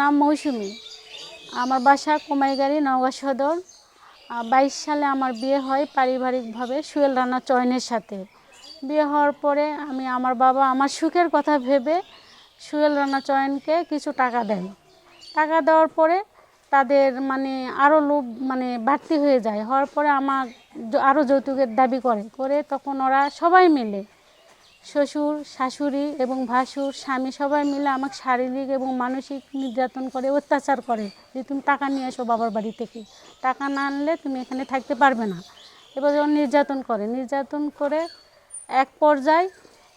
নাম মৌসুমি। আমার বাসা কুমাইগাড়ি, নওগাঁ সদর। বাইশ সালে আমার বিয়ে হয় পারিবারিকভাবে সুয়েল রানা চয়নের সাথে। বিয়ে হওয়ার পরে আমি আমার বাবা আমার সুখের কথা ভেবে সুয়েল রানা চয়নকে কিছু টাকা দেয় টাকা দেওয়ার পরে তাদের মানে আরও লোভ মানে বাড়তি হয়ে যায়। হওয়ার পরে আমার আরও যৌতুকের দাবি করে। করে তখন ওরা সবাই মিলে শ্বশুর, শাশুড়ি এবং ভাসুর, স্বামী সবাই মিলে আমাকে শারীরিক এবং মানসিক নির্যাতন করে, অত্যাচার করে যে তুমি টাকা নিয়ে এসো বাবার বাড়ি থেকে। টাকা না আনলে তুমি এখানে থাকতে পারবে না। এবার যখন নির্যাতন করে নির্যাতন করে এক পর্যায়ে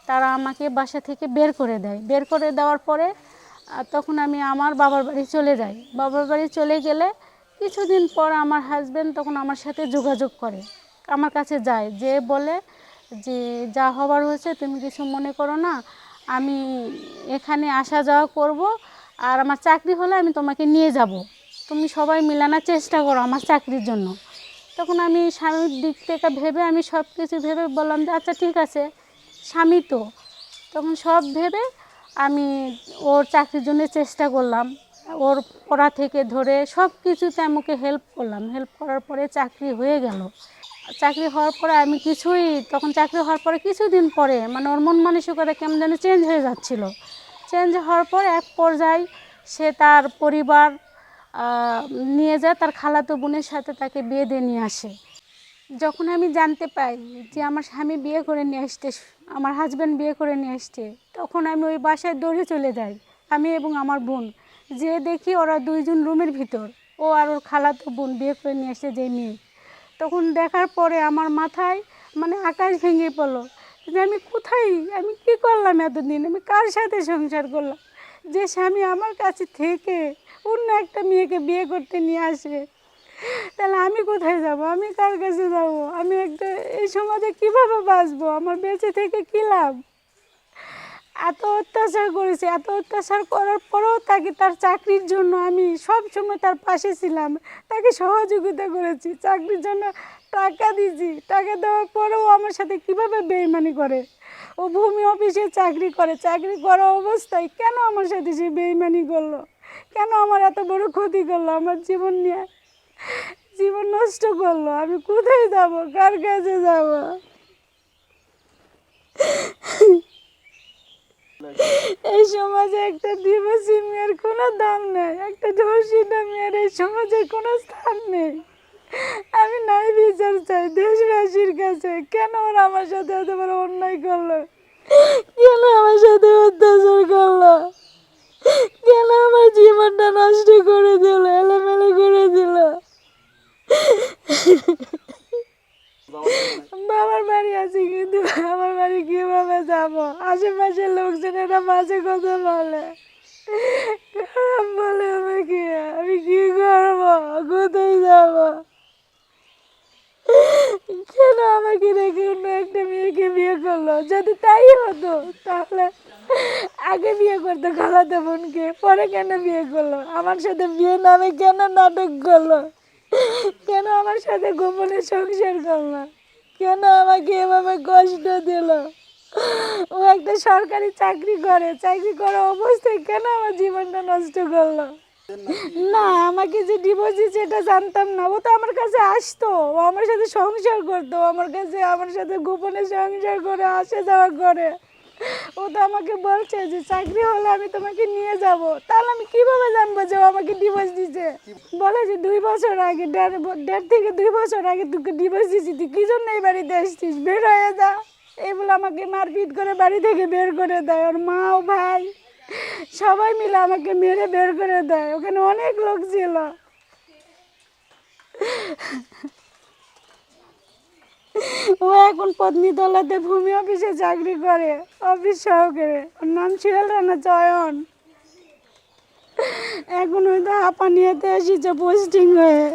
তারা আমাকে বাসা থেকে বের করে দেয়। বের করে দেওয়ার পরে তখন আমি আমার বাবার বাড়ি চলে যাই। বাবার বাড়ি চলে গেলে কিছুদিন পর আমার হাজব্যান্ড তখন আমার সাথে যোগাযোগ করে। আমার কাছে যায় যে বলে যে যা হবার হয়েছে তুমি কিছু মনে করো না। আমি এখানে আসা যাওয়া করব আর আমার চাকরি হলে আমি তোমাকে নিয়ে যাব। তুমি সবাই মিলানোর চেষ্টা করো আমার চাকরির জন্য। তখন আমি স্বামীর দিক থেকে ভেবে আমি সব কিছু ভেবে বললাম যে আচ্ছা ঠিক আছে, স্বামী তো। তখন সব ভেবে আমি ওর চাকরির জন্য চেষ্টা করলাম। ওর পড়া থেকে ধরে সব কিছুতে আমাকে হেল্প করলাম। হেল্প করার পরে চাকরি হয়ে গেল। চাকরি হওয়ার পরে আমি কিছুই, তখন চাকরি হওয়ার পরে কিছুদিন পরে মানে ওর মন মানসিকতা কেমন যেন চেঞ্জ হয়ে যাচ্ছিল। চেঞ্জ হওয়ার পর এক পর্যায়ে সে তার পরিবার নিয়ে যায়, তার খালাতো বোনের সাথে তাকে বিয়ে দিয়ে নিয়ে আসে। যখন আমি জানতে পাই যে আমার স্বামী বিয়ে করে নিয়ে আসতে, আমার হাজব্যান্ড বিয়ে করে নিয়ে আসছে তখন আমি ওই বাসায় দৌড়ে চলে যাই, আমি এবং আমার বোন। যে দেখি ওরা দুইজন রুমের ভিতর। ও আর ওর খালাতো বোন বিয়ে করে নিয়ে আসছে যে মেয়ে। তখন দেখার পরে আমার মাথায় মানে আকাশ ভেঙে পড়ল যে আমি কোথায়? আমি কি করলাম এতদিন? আমি কার সাথে সংসার করলাম? যে স্বামী আমার কাছে থেকে অন্য একটা মেয়েকে বিয়ে করতে নিয়ে আসবে তাহলে আমি কোথায় যাব? আমি কার কাছে যাব? আমি একটা এই সমাজে কীভাবে বাঁচবো? আমার বেঁচে থেকে কী লাভ? অত্যাচার করেছে, এত অত্যাচার করার পরেও তাকে তার চাকরির জন্য আমি সব সময় তার পাশে ছিলাম। তাকে সহযোগিতা করেছি, চাকরির জন্য টাকা দিয়েছি। টাকা দেওয়ার পরেও আমার সাথে কীভাবে বেইমানি করে? ও ভূমি অফিসে চাকরি করে, চাকরি করা অবস্থায় কেন আমার সাথে সে বেইমানি করল? কেন আমার এত বড় ক্ষতি করল? আমার জীবন নিয়ে, জীবন নষ্ট করল? আমি কোথায় যাব? কার কাছে যাব? এই সমাজে একটা দিবসী মেয়ের কোনো দাম নেই, একটা ধর্ষিতা মেয়ের এই সমাজে কোনো স্থান নেই। আমি নাই বিচার চাই, দেশবাসীর কাছে। কেন ওরা আমার সাথে এত বড় অন্যায় করল? কেন আমার সাথে অত্যাচার করল কেন আমার জীবনটা নষ্ট করে দিল এলোমেলো করে দিল বাবার বাড়ি আছে কিন্তু আমার বাড়ি যাব। আশেপাশের লোকজনেরা মাঝে কথা বলে। বলে আমাকে। আমি কি করব? কোথায় যাব? কেন আমাকে রেখে অন্য একটা মেয়েকে বিয়ে করল? যদি তাই হতো, তাহলে আগে বিয়ে করতো খালাতো বোনকে। পরে কেন বিয়ে করল? আমার সাথে বিয়ে নামে কেন নাটক করল? কেন আমার সাথে গোপনে সংসার করল? কেন আমাকে এভাবে কষ্ট দিল? ও একটা সরকারি চাকরি করে। চাকরি করা অবস্থায় কেন আমার জীবনটা নষ্ট করল? না, আমাকে যে ডিভোর্স দিচ্ছে এটা জানতাম না। ও তো আমার কাছে আসতো। ও আমার সাথে সংসার করতো। আমার কাছে, আমার সাথে গোপনে সংসার করে, আসে যাওয়া করে। ও তো আমাকে বলছে যে, চাকরি হলে আমি তোমাকে নিয়ে যাব। তাহলে আমি কীভাবে জানব যে ও আমাকে ডিভোর্স দিছে বলে যে, দুই বছর আগে, দেড় থেকে দুই বছর আগে তোকে ডিভোর্স দিয়েছি। তুই কি জন্য এই বাড়িতে আসছিস? বের হয়ে যা। এগুলো আমাকে মারপিট করে বাড়ি থেকে বের করে দেয়। ওর মা ও ভাই, সবাই মিলে আমাকে মেরে বের করে দেয়। ওখানে অনেক লোক ছিল। ও এখন পত্নী তলাতে ভূমি অফিসে চাকরি করে, অফিস সহকারে। ওর নাম ছিল রানা চয়ন। এখন ওই তো হয়তো হাঁপানিয়াতে এসেছে পোস্টিং হয়ে।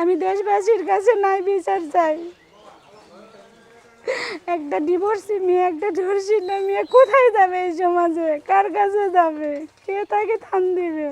আমি দেশবাসীর কাছে নাই বিচার চাই। একটা ডিভোর্সি মেয়ে, একটা ধর্ষিতা মেয়ে, কোথায় যাবে এই সমাজে? কার কাছে যাবে? কে তাকে থান দিবে?